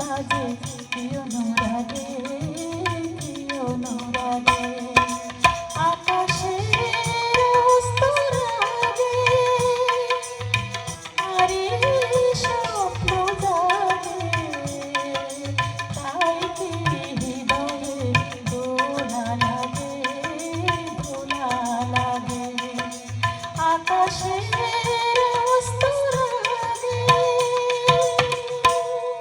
বাজে প্রিয় অনুরাগে প্রিয় অনুরাগে আকাশে